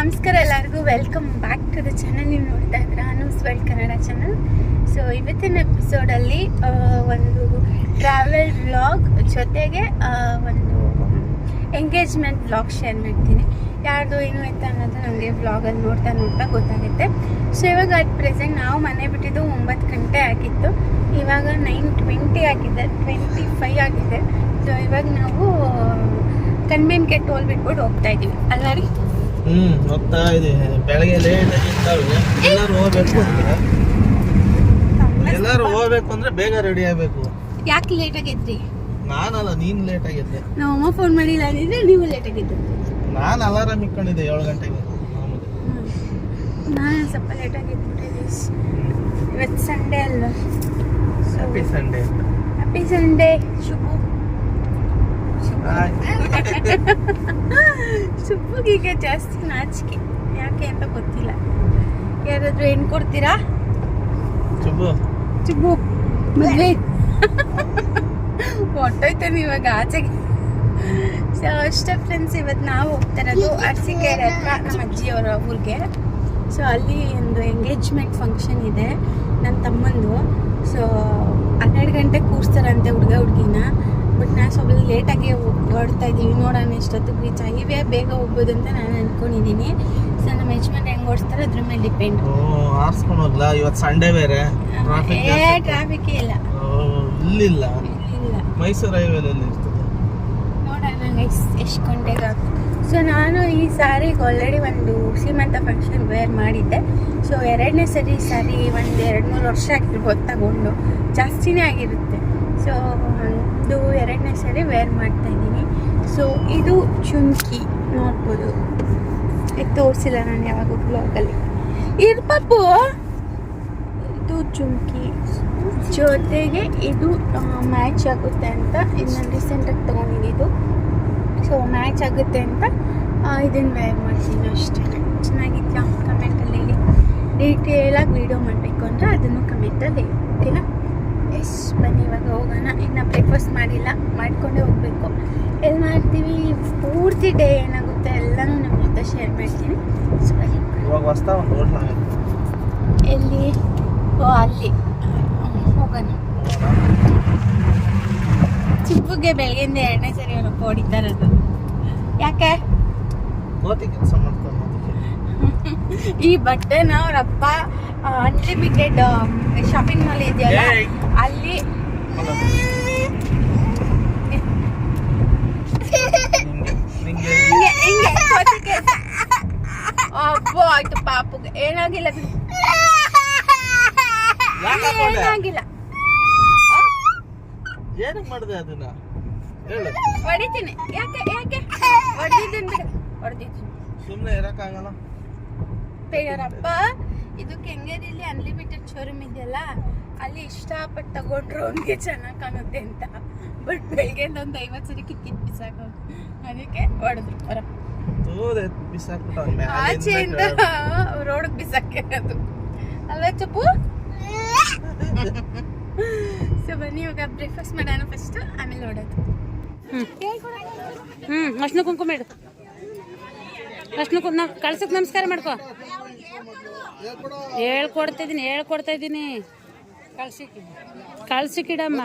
ನಮಸ್ಕಾರ ಎಲ್ಲರಿಗೂ. Welcome back to the channel ನೀವು ನೋಡ್ತಾ ಇದ್ದೀರಾ? Anu's world Kannada channel so ಇವತ್ತಿನ ಎಪಿಸೋಡಲ್ಲಿ ಒಂದು ಟ್ರಾವೆಲ್ ವ್ಲಾಗ್ ಜೊತೆಗೆ ಒಂದು ಎಂಗೇಜ್ಮೆಂಟ್ ವ್ಲಾಗ್ ಶೇರ್ ಮಾಡ್ತೀನಿ. ಯಾರ್ದು, ಏನು ಆಯ್ತು ಅನ್ನೋದು ನನಗೆ ವ್ಲಾಗಲ್ಲಿ ನೋಡ್ತಾ ನೋಡ್ತಾ ಗೊತ್ತಾಗುತ್ತೆ. ಸೊ ಇವಾಗ ಅಟ್ ಪ್ರೆಸೆಂಟ್ ನಾವು ಮನೆ ಬಿಟ್ಟಿದ್ದು ಒಂಬತ್ತು ಗಂಟೆ ಆಗಿತ್ತು. ಇವಾಗ ನೈನ್ ಟ್ವೆಂಟಿ ಆಗಿದೆ ಟ್ವೆಂಟಿ ಫೈ ಆಗಿದೆ. ಸೊ ಇವಾಗ ನಾವು ಕನ್ಬೇನ್ಗೆ ಟೋಲ್ ಬಿಟ್ಬಿಟ್ಟು ಹೋಗ್ತಾ ಇದ್ದೀವಿ ಅಲ್ಲ ರೀ? ಹ್ಮ್ ಹೋಗ್ತಾ ಇದೆ. ಬೆಳಗ್ಗೆ ಲೇಟ್ ಆಗಿರ್ತಾವೆ ಎಲ್ಲರೂ ಹೋಗ್ಬೇಕು ಅಂದ್ರೆ ಎಲ್ಲರೂ ಹೋಗ್ಬೇಕು ಅಂದ್ರೆ ಬೇಗ ರೆಡಿ ಆಗಬೇಕು. ಯಾಕೆ ಲೇಟ್ ಆಗಿದ್ರಿ ನಾನಲ್ಲ ನೀನು ಲೇಟ್ ಆಗಿದ್ದೆ ನಾವು ಅಮ್ಮ ಫೋನ್ ಮಾಡಿಲ್ಲ ಅಂದಿದ್ರೆ ನೀವು ಲೇಟ್ ಆಗಿದ್ದು ನಾನ್ ಅಲಾರಾಮ್ ಇಟ್ಕೊಂಡಿದ್ದೆ ಏಳು ಗಂಟೆಗೆ. ನಾನು ಸ್ವಲ್ಪ ಲೇಟ್ ಆಗಿದ್ಬಿಟ್ಟಿದ್ದೆ ಇವತ್ತು ಸಂಡೇ ಅಲ್ಲ happy Sunday happy Sunday Shubhu. ಶುಭುಗೀಗ ಜಾಸ್ತಿ ನಾಚಿಕೆ. ಯಾಕೆ ಅಂತ ಗೊತ್ತಿಲ್ಲ. ಯಾರಾದ್ರೂ ಹೆಣ್ಣು ಕೊಡ್ತೀರಾ? ಚುಬು ಮದ್ವೆ. ಹೊಟ್ಟೋಯ್ತಾನೆ ಇವಾಗ ಆಚೆಗೆ. ಸೊ ಅಷ್ಟೇ ಫ್ರೆಂಡ್ಸ್ ಇವತ್ತು ನಾವು ಹೋಗ್ತಿರೋದು ಅರಸಿಕೆರೆ ಹತ್ರ ನಮ್ಮ ಅಜ್ಜಿಯವರ ಊರಿಗೆ. ಸೊ ಅಲ್ಲಿ ಒಂದು ಎಂಗೇಜ್ಮೆಂಟ್ ಫಂಕ್ಷನ್ ಇದೆ ನನ್ನ ತಮ್ಮಂದು. ಸೊ ಹನ್ನೆರಡು ಗಂಟೆಗೆ ಕೂರಿಸ್ತಾರಂತೆ ಹುಡುಗ ಹುಡುಗಿನ. ಬಟ್ ನಾನು ಸ್ವಲ್ಪ ಲೇಟಾಗಿ ಹೊಡ್ತಾ ಇದ್ದೀವಿ ನೋಡೋಣ ಎಷ್ಟೊತ್ತಿಗೆ ರೀಚ್ ಆಗಿವೆ. ಬೇಗ ಹೋಗ್ಬೋದು ಅಂತ ನಾನು ಅಂದ್ಕೊಂಡಿದ್ದೀನಿ ಸೊ ನಮ್ಮ ಯಜಮಾನ್ ಹೆಂಗೆ ಓಡಿಸ್ತಾರೆ ಅದ್ರ ಮೇಲೆ ಡಿಪೆಂಡ್ ಆರಿಸ್ಕೊಂಡು ಹೋಗ್ಲಾ ಇವತ್ತು ಸಂಡೇ ಬೇರೆ? ಟ್ರಾಫಿಕ್ ಏ ಟ್ರಾಫಿಕ್ ಇಲ್ಲ. ಇಲ್ಲಿಲ್ಲ? ಇಲ್ಲ ಮೈಸೂರು ಇರ್ತದೆ. ನೋಡೋಣ ಎಷ್ಟು ಗಂಟೆಗೆ ಸೊ ನಾನು ಈ ಸಾರಿಗೆ ಆಲ್ರೆಡಿ ಒಂದು ಸೀಮಂತ ಫಂಕ್ಷನ್ ವೇರ್ ಮಾಡಿದ್ದೆ. ಸೊ ಎರಡನೇ ಸರಿ ಈ ಸಾರಿ ಒಂದು ಎರಡು ಮೂರು ವರ್ಷ ಆಗಿರ್ಬೋದು ತಗೊಂಡು ಜಾಸ್ತಿನೇ ಆಗಿರುತ್ತೆ. ಸೊ ಇದು ಎರಡನೇ ಸರಿ ವೇರ್ ಮಾಡ್ತಾ ಇದ್ದೀನಿ. ಸೊ ಇದು ಚುಮ್ಕಿ, ನೋಡ್ಬೋದು. ಇದು ತೋರಿಸಿಲ್ಲ ನಾನು ಯಾವಾಗ ಬ್ಲಾಗಲ್ಲಿ ಇದು ಇದು ಚುಮ್ಕಿ. ಜೊತೆಗೆ ಇದು ಮ್ಯಾಚ್ ಆಗುತ್ತೆ ಅಂತ ಇನ್ನು ರೀಸೆಂಟಾಗಿ ಇದು. ಸೊ ಮ್ಯಾಚ್ ಆಗುತ್ತೆ ಅಂತ ಇದನ್ನು ವೇರ್ ಮಾಡ್ತೀನಿ ಅಷ್ಟೇ. ಚೆನ್ನಾಗಿತ್ತಾ ಕಮೆಂಟಲ್ಲಿ ಹೇಳಿ. ಡೀಟೇಲಾಗಿ ವೀಡಿಯೋ ಮಾಡಬೇಕು ಅಂದರೆ ಅದನ್ನು ಕಮೆಂಟಲ್ಲಿ ಹೇಳಿ ಓಕೆನಾ ಎಸ್ ಬನ್ನಿ ಇವಾಗ ಹೋಗೋಣ. ಇನ್ನು ಬ್ರೇಕ್ಫಾಸ್ಟ್ ಮಾಡಿಲ್ಲ ಮಾಡಿಕೊಂಡೇ ಹೋಗಬೇಕು. ಎಲ್ಲಿ ಮಾಡ್ತೀವಿ? ಪೂರ್ತಿ ಡೇ ಏನಾಗುತ್ತೆ ಎಲ್ಲನೂ ನಿಮ್ಮ ಜೊತೆ ಶೇರ್ ಮಾಡ್ತೀನಿ. ಎಲ್ಲಿ? ಓ ಅಲ್ಲಿ. ಹೋಗೋಣ. ಚಿಪ್ಪುಗೆ ಬೆಳಗ್ಗೆಯಿಂದ ಎರಡನೇ ಸರಿ ಅವರಪ್ಪ ಅದು ಯಾಕೆ? ಈ ಬಟ್ಟೆನ ಅವರಪ್ಪ ಅನ್ಲಿಮಿಟೆಡ್ ಶಾಪಿಂಗ್ ಮಾಲ್ ಇದೆಯಲ್ಲ. ಅಲ್ಲಿ ಅಬ್ಬೋ ಆಯ್ತು ಪಾಪುಗೆ. ಏನಾಗಿಲ್ಲ? ಏನಾಗಿಲ್ಲ. ಏನಕ್ಕೆ ಮಾಡಿದೆ ಅದನ್ನ? ಹೇಳು. ಹೊಡಿತೀನಿ. ಯಾಕೆ ಯಾಕೆ? ಹೊಡೆದಿದ್ದೀನಿ ಬಿಡು. ಹೊಡೆದಿದ್ದೀನಿ. ಸುಮ್ಮನೆ ಇರಕ್ಕಾಗಲ್ಲ. ಬೇರೆಯವರಪ್ಪ ಇದು ಕೆಂಗೇರಿಯಲ್ಲಿ ಅನ್ಲಿಮಿಟೆಡ್ ಶೋರೂಮ್ ಇದೆಯಲ್ಲ ಅಲ್ಲಿ ಇಷ್ಟಪಟ್ಟು ತಗೊಂಡ್ರು ಅವ್ನಿಗೆ ಚೆನ್ನಾಗಿ ಕಾಣುತ್ತೆ ಅಂತ. ಬಟ್ ಬೆಳಿಗ್ಗೆ ಒಂದು ಐವತ್ತು ಸರಿ ಕಿತ್ತಿ ಬಿಸಾಕ ಅದಕ್ಕೆ ಹೊಡೆದ್ರು ಹೊರ ಆಚೆಯಿಂದ ಕೆಳಗೆ. ಬಿಸಾಕೆ ಅದು ಅಲ್ಲ ಚಪ್ಪು? ಸೊ ಬನ್ನಿ ಇವಾಗ ಬ್ರೇಕ್ಫಾಸ್ಟ್ ಮಾಡೋಣ ಫಸ್ಟ್ ಆಮೇಲೆ ನೋಡೋದು. ಹ್ಞೂ ಅಷ್ಟು ಕುಂಕುಮ ಇಡು. ಅಷ್ಟು ಕುಂಕುಮ ನಾವು ಕಳ್ಸಕ್ಕೆ ನಮಸ್ಕಾರ ಮಾಡ್ಕೋ. ಹೇಳ್ಕೊಡ್ತಾ ಇದ್ದೀನಿ ಹೇಳ್ಕೊಡ್ತಾ ಇದ್ದೀನಿ ಕಳ್ಸಿಕಿಡಮ್ಮ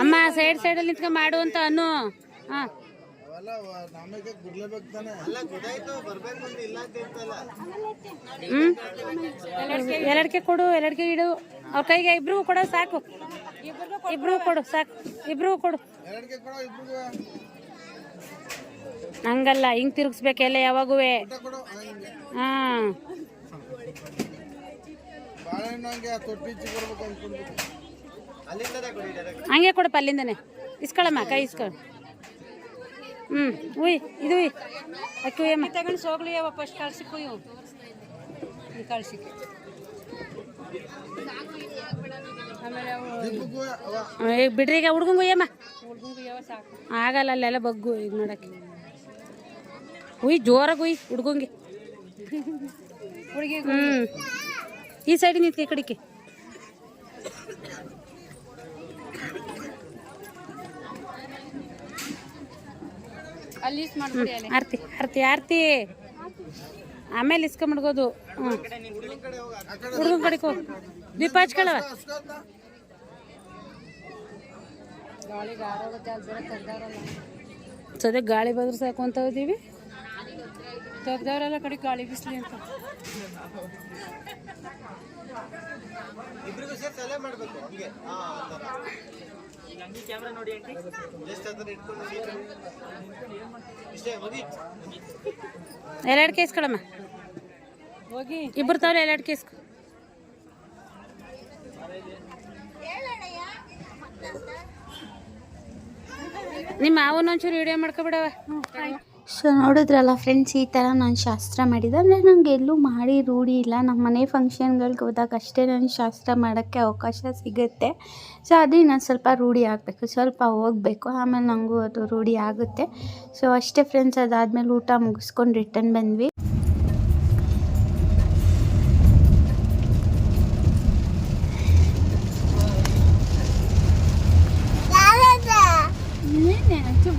ಅಮ್ಮ? ಸೈಡ್ ಸೈಡಲ್ಲಿ ನಿಂತ್ಕೊಂಡು ಮಾಡು ಅಂತ ಅನ್ನು. ಹಾಂ. ಹ್ಮ್. ಎಲ್ಲಡ್ಕೆ ಕೊಡು ಎರಡಕ್ಕೆ ಇಡು. ಅವ್ರ ಕೈಗೆ ಇಬ್ರು ಕೊಡ ಸಾಕು. ಇಬ್ರು ಕೊಡು ಸಾಕು. ಇಬ್ರು ಕೊಡು. ಹಂಗಲ್ಲ ಹಿಂಗ್ ತಿರುಗಿಸ್ಬೇಕೆಲ್ಲ ಯಾವಾಗುವೆ ಹಾ. ಹಂಗೆ ಕೊಡಪ್ಪ ಅಲ್ಲಿಂದನೆ. ಇಸ್ಕೊಳಮ್ಮ ಕೈ ಇಸ್ಕೊಳ ಹ್ಮ್. ಉಯ್ ಇದು ಉಯ್. ಅಕ್ಕಿ ಉಯ್ಯಮ್ಮ ತಗೊಂಡು ಸೋಗ್ಲಿ ಯಾವ ಫಸ್ಟ್ ಕಳ್ಸಿಕ್ ಉಯ್ಯು ಕಳ್ಸಿಕ್ಕೆ ಈಗ ಬಿಡ್ರಿ ಈಗ ಹುಡ್ಗಂಗು ಉಯ್ಯಮ್ಮ ಆಗಲ್ಲ ಅಲ್ಲೆಲ್ಲ ಬಗ್ಗು ಇದು ಮಾಡಕ್ಕೆ ಉಯ್ ಜೋರಾಗಿ ಉಯ್ ಹುಡ್ಗಂಗೆ. ಹ್ಞೂ ಈ ಸೈಡ್ ನಿಂತ್ಕೆ ಈ ಕಡೆಗೆ ಅಲ್ಲಿ ಮಾಡ್ಬಿಡಿ ಹ್ಮ್. ಆರ್ತಿ ಆರ್ತಿ ಆರ್ತಿ. ಆಮೇಲೆ ಇಸ್ಕೊಂಬಿಡ್ಬೋದು ಹ್ಞೂ ಹುಡುಗನ ಕಡೆಗೆ ಹೋಗಿ. ದೀಪ ಹಚ್ಕೊಳವ ಸದ್ಯ ಗಾಳಿ ಬಂದ್ರೆ ಸಾಕು ಅಂತ ಇದೀವಿ ತೆಗ್ದವ್ರೆಲ್ಲ ಕಡೆ ಗಾಳಿ ಬಿಸಿಲಿ ಅಂತ. ಹಂಗೆ. ಎರಡು ಕೇಸ್ ಕಡಮ್ಮ ಹೋಗಿ. ಇಬ್ಬರು ತಾವ್ರೆ ಎರಡು ಕೇಸ್ ನಿಮ್ಮ ಮಾವನ ಒಂಚೂರು ವಿಡಿಯೋ ಮಾಡ್ಕೊಬಿಡವ ಸೊ ನೋಡಿದ್ರಲ್ಲ ಫ್ರೆಂಡ್ಸ್ ಈ ಥರ ನಾನು ಶಾಸ್ತ್ರ ಮಾಡಿದ್ದೆ. ಅಂದರೆ ನನಗೆ ಎಲ್ಲೂ ಮಾಡಿ ರೂಢಿ ಇಲ್ಲ. ನಮ್ಮ ಮನೆ ಫಂಕ್ಷನ್ಗಳಿಗೆ ಹೋದಾಗ ಅಷ್ಟೇ ನಾನು ಶಾಸ್ತ್ರ ಮಾಡೋಕ್ಕೆ ಅವಕಾಶ ಸಿಗುತ್ತೆ. ಸೊ ಅದು ನಾನು ಸ್ವಲ್ಪ ರೂಢಿ ಆಗಬೇಕು. ಸ್ವಲ್ಪ ಹೋಗಬೇಕು. ಆಮೇಲೆ ನನಗೂ ಅದು ರೂಢಿ ಆಗುತ್ತೆ. ಸೊ ಅಷ್ಟೇ ಫ್ರೆಂಡ್ಸ್ ಅದಾದಮೇಲೆ ಊಟ ಮುಗಿಸ್ಕೊಂಡು ರಿಟರ್ನ್ ಬಂದ್ವಿ.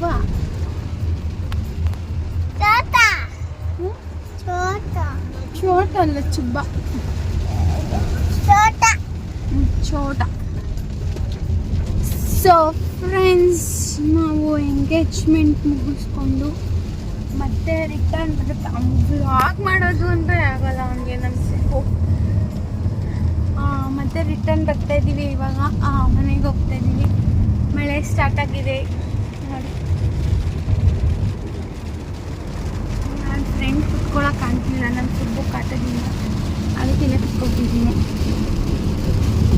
ಬಾ ಚೋಟ ಅಲ್ಲ ಚುಬ್ಬ. ಚೋಟ. ಸೊ ಫ್ರೆಂಡ್ಸ್ ನಾವು ಎಂಗೇಜ್ಮೆಂಟ್ ಮುಗಿಸ್ಕೊಂಡು ಮತ್ತೆ ರಿಟರ್ನ್ ಬರುತ್ತೆ. ವ್ಲಾಗ್ ಮಾಡೋದು ಅಂತ ಆಗಲ್ಲ ಅವನಿಗೆ ನಮ್ಮ ಮತ್ತೆ ರಿಟರ್ನ್ ಬರ್ತಾ ಇದ್ದೀವಿ ಇವಾಗ. ಮನೆಗೆ ಹೋಗ್ತಾ ಇದ್ದೀವಿ ಮಳೆ ಸ್ಟಾರ್ಟ್ ಆಗಿದೆ. ನೋಡಿ. ನನ್ನ ಫ್ರೆಂಡ್ ಕುತ್ಕೊಳಕ್ಕೆ ಕಾಣ್ತಿಲ್ಲ ನನ್ನ ಬುಕ್ ಕಾಟದಿಂದ ಅದಕ್ಕೆ ಇಲ್ಲೇ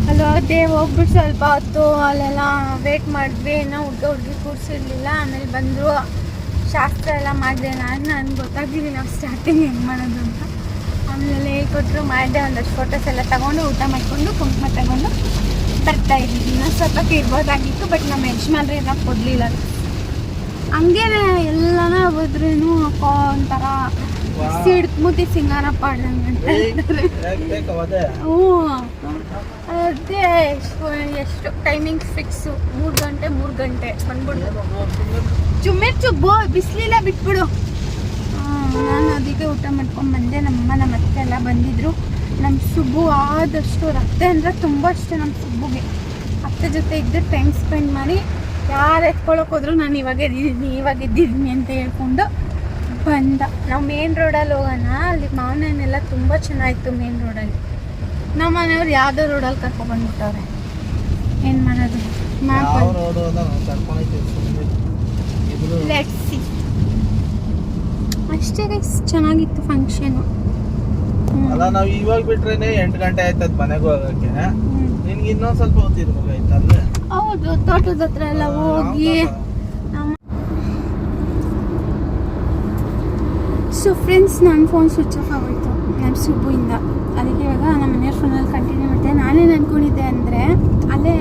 ಅಲ್ಲೋ ಅದೇ ಹೋಗ್ಬಿಟ್ಟು ಸ್ವಲ್ಪ ಹೊತ್ತು ಅಲ್ಲೆಲ್ಲ ವೇಟ್ ಮಾಡಿದ್ವಿ. ಏನೋ ಹುಡುಗ ಹುಡುಗಿ ಕೂರಿಸಿರ್ಲಿಲ್ಲ. ಆಮೇಲೆ ಬಂದರು. ಶಾಸ್ತ್ರ ಎಲ್ಲ ಮಾಡಿದೆ ನಾನು. ನನಗೆ ಗೊತ್ತಾಗ್ಲಿಲ್ಲ ನಾವು ಸ್ಟಾರ್ಟಿಂಗ್ ಹೆಂಗೆ ಮಾಡೋದು ಅಂತ. ಆಮೇಲೆ ಹೇಳ್ಕೊಟ್ರು, ಮಾಡಿದೆ. ಒಂದಷ್ಟು ಫೋಟೋಸ್ ಎಲ್ಲ ತಗೊಂಡು, ಊಟ ಮಾಡಿಕೊಂಡು, ಕುಂಕುಮ ತಗೊಂಡು ಬರ್ತಾ ಇದ್ದೀವಿ ಸ್ವಲ್ಪ ಇರ್ಬೋದಾಗಿತ್ತು ಬಟ್ ನಮ್ಮ ಯಜಮಾನ್ರೆ ಎಲ್ಲ ಕೊಡಲಿಲ್ಲ. ಹಂಗೇನೆ ಎಲ್ಲನೂ ಹೋದ್ರೂ ಒಂಥರ ಸಿಡ್ಮುತಿ ಸಿಂಗಾರ ಪಾಡ್ದಂಗೆ ಅಂತ ಹೇಳ್ತಾರೆ ಯಾಕೆ ಅದೇ? ಹ್ಞೂ. ಅದೇ ಎಷ್ಟು ಟೈಮಿಂಗ್ ಫಿಕ್ಸು ಮೂರು ಗಂಟೆ ಮೂರು ಗಂಟೆ ಬಂದ್ಬಿಡು ಚುಮ್ಮೆ ಚುಬ್ಬು ಬಿಸಿಲಿಲ್ಲ ಬಿಟ್ಬಿಡು. ನಾನು ಅದಕ್ಕೆ ಊಟ ಮಾಡ್ಕೊಂಡು ಬಂದೆ. ನಮ್ಮಮ್ಮ ನಮ್ಮ ಅತ್ತೆ ಎಲ್ಲ ಬಂದಿದ್ರು. ನಮ್ಮ ಸುಬ್ಬು ಆದಷ್ಟು ರಕ್ತ ಅಂದರೆ ತುಂಬ ಇಷ್ಟ ನಮ್ಮ ಸುಬ್ಬುಗೆ. ಅತ್ತೆ ಜೊತೆ ಇದ್ದು ಟೈಮ್ ಸ್ಪೆಂಡ್ ಮಾಡಿ ಯಾರು ಎತ್ಕೊಳಕ್ ಹೋದ್ರು ನಾನು ಇವಾಗ ಇದ್ದೀನಿ ಇವಾಗ ಇದ್ದಿದ್ದೀನಿ ಅಂತ ಹೇಳ್ಕೊಂಡು ಬಂದ. ನಾವು ಮೇನ್ ರೋಡಲ್ಲಿ ಹೋಗೋಣ. ಅಲ್ಲಿ ಮಾವನಹಣ್ಣೆಲ್ಲ ತುಂಬ ಚೆನ್ನಾಗಿತ್ತು ಮೇನ್ ರೋಡಲ್ಲಿ ನಮ್ಮ ಮನೆಯವ್ರು ಯಾವುದೋ ರೋಡಲ್ಲಿ ಕರ್ಕೊಬಂದ್ಬಿಟ್ಟವ್ರೆ ಏನು ಮಾಡೋದು? ಸಿ ಅಷ್ಟೇ ಗೈಸ್ ಚೆನ್ನಾಗಿತ್ತು ಫಂಕ್ಷನು ಅಲ್ಲ ನಾವು ಇವಾಗ ಬಿಟ್ರೇನೆ ಎಂಟು ಗಂಟೆ ಆಯ್ತದ ಮನೆಗೆ ಹೋಗಕ್ಕೆ. ನಿನ್ಗೆ ಇನ್ನೊಂದು ಸ್ವಲ್ಪ ಹೊತ್ತಿರ್ಬೇಕಾಯ್ತಲ್ಲ ಹೌದು ತೋಟದ ಹತ್ರ ಎಲ್ಲ ಹೋಗಿ ನಮ್ಮ ಸೊ ಫ್ರೆಂಡ್ಸ್ ನನ್ನ ಫೋನ್ ಸ್ವಿಚ್ ಆಫ್ ಆಗೋಯ್ತು. ನನ್ನ ಸುಬ್ಬುಯಿಂದ ಅದಕ್ಕೆ ಇವಾಗ ನಮ್ಮ ಮನೆಯವ್ರ ಫೋನಲ್ಲಿ ಕಂಟಿನ್ಯೂ ಮಾಡ್ತೆ ನಾನೇನು ಅಂದ್ಕೊಂಡಿದ್ದೆ ಅಂದರೆ ಅಲ್ಲೇ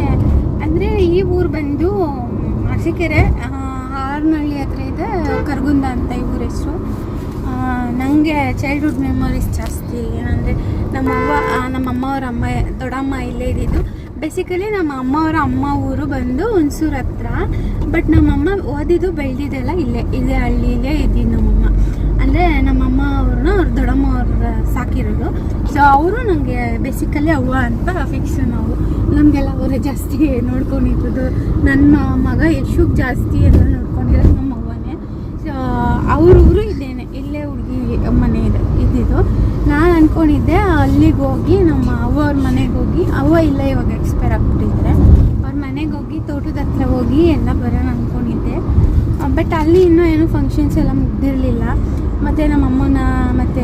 ಅಂದರೆ ಈ ಊರು ಬಂದು ಅರಸೀಕೆರೆ ಹಾರನಹಳ್ಳಿ ಹತ್ರ ಇದೆ ಕರ್ಗುಂದ ಅಂತ ಈ ಊರ ಹೆಸರು. ನನಗೆ ಚೈಲ್ಡ್ಹುಡ್ ಮೆಮೊರೀಸ್ ಜಾಸ್ತಿ. ಏನಂದರೆ ನಮ್ಮವ್ವ ಆ, ನಮ್ಮ ಅಮ್ಮವ್ರ ಅಮ್ಮ ದೊಡ್ಡಮ್ಮ ಇಲ್ಲೇ ಇದ್ದಿದ್ದು. ಬೇಸಿಕಲಿ ನಮ್ಮ ಅಮ್ಮ ಅವರ ಅಮ್ಮ ಊರು ಬಂದು ಹುಣಸೂರು ಹತ್ರ. ಬಟ್ ನಮ್ಮಮ್ಮ ಓದಿದ್ದು ಬೆಳೆದಿದ್ದೆಲ್ಲ ಇಲ್ಲೇ. ಇದೇ ಹಳ್ಳಿಲೇ ಇದ್ದೀನಿ. ನಮ್ಮಮ್ಮ ಅಂದರೆ ನಮ್ಮಮ್ಮ ಅವ್ರನ್ನ, ಅವ್ರ ದೊಡ್ಡಮ್ಮ ಅವ್ರ ಸಾಕಿರೋದು. ಸೊ ಅವರು ನನಗೆ ಬೇಸಿಕಲಿ ಅವ್ವ ಅಂತ ಫಿಕ್ಸ್ ನಾವು ನಮಗೆಲ್ಲ ಅವರೇ ಜಾಸ್ತಿ ನೋಡ್ಕೊಂಡಿದ್ದು ನನ್ನ ಮಗ ಯಶುಗ್ ಜಾಸ್ತಿ ಎಲ್ಲ ನೋಡ್ಕೊಂಡಿರೋದು ನಮ್ಮ ಅವ್ವನೇ. ಸೊ ಅವ್ರ ಊರು ಇದ್ದೇನೆ ಇಲ್ಲೇ ಹುಡುಗಿ ಮನೆ ಇದೆ, ಇದ್ದಿದ್ದು. ನಾನು ಅಂದ್ಕೊಂಡಿದ್ದೆ ಅಲ್ಲಿಗೆ ಹೋಗಿ ನಮ್ಮ ಅವ್ವ ಅವ್ರ ಮನೆಗೆ ಹೋಗಿ, ಅವ್ವ ಇಲ್ಲ ಇವಾಗ ಎಕ್ಸ್ಪೈರ್ ಆಗ್ಬಿಟ್ಟಿದ್ದಾರೆ ಅವ್ರ ಮನೆಗೆ ಹೋಗಿ ತೋಟದ ಹತ್ರ ಹೋಗಿ ಎಲ್ಲ ಬರೋಣ ಅಂದ್ಕೊಂಡಿದ್ದೆ ಬಟ್ ಅಲ್ಲಿ ಇನ್ನೂ ಏನು ಫಂಕ್ಷನ್ಸ್ ಎಲ್ಲ ಮುಗ್ದಿರಲಿಲ್ಲ. ಮತ್ತು ನಮ್ಮ ಅಮ್ಮನ ಮತ್ತು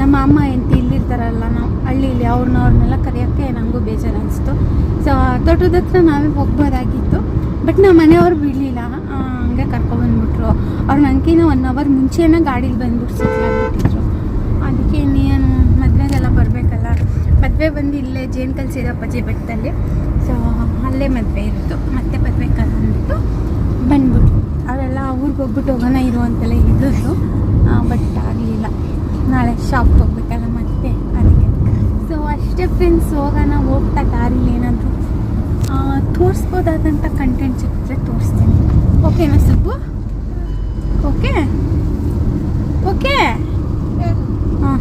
ನಮ್ಮ ಅಮ್ಮ ಎಂತಿ ಇಲ್ಲಿರ್ತಾರಲ್ಲ ನಾವು ಹಳ್ಳೀಲಿ ಅವ್ರನ್ನ ಅವ್ರನ್ನೆಲ್ಲ ಕರೆಯೋಕ್ಕೆ ನನಗೂ ಬೇಜಾರು ಅನಿಸ್ತು ಸೊ ತೋಟದ ಹತ್ರ ನಾವೇ ಹೋಗ್ಬೋದಾಗಿತ್ತು. ಬಟ್ ನಮ್ಮ ಮನೆಯವ್ರು ಬಿಡಲಿಲ್ಲ. ಹಂಗೆ ಕರ್ಕೊಬಂದ್ಬಿಟ್ರು. ಅವ್ರು ನನಗಿನ್ನ ಒನ್ ಅವರ್ ಮುಂಚೆನೇ ಗಾಡೀಲಿ ಬಂದ್ಬಿಟ್ಟು ಸಿಕ್ಲಾಗ್ಬಿಟ್ಟಿದ್ರು ಅದಕ್ಕೆ ನೀನು ಮದುವೆಗೆಲ್ಲ ಬರಬೇಕಲ್ಲ. ಮದುವೆ ಬಂದು ಇಲ್ಲೇ ಜೇನು ಕಲ್ಸಿರಪ್ಪಾಜಿ ಬೆಟ್ಟದಲ್ಲಿ. ಸೊ ಅಲ್ಲೇ ಮದುವೆ ಇತ್ತು. ಮತ್ತೆ ಬರಬೇಕಲ್ಲ ಅಂದ್ಬಿಟ್ಟು ಬಂದ್ಬಿಟ್ರು. ಅವರೆಲ್ಲ ಊರಿಗೆ ಹೋಗ್ಬಿಟ್ಟು ಹೋಗೋಣ ಇರು ಇದ್ದರು ಹೋಗೋಣ ಹೋಗ್ತಾ ದಾರಿಲಿ ಏನಾದರೂ ತೋರಿಸ್ಬೋದಾದಂಥ ಕಂಟೆಂಟ್ ಸಿಕ್ಕಿದ್ರೆ ತೋರಿಸ್ತೀನಿ ಓಕೆನಾ ಸಬ್ಬು ಓಕೆ ಓಕೆ ಹಾಂ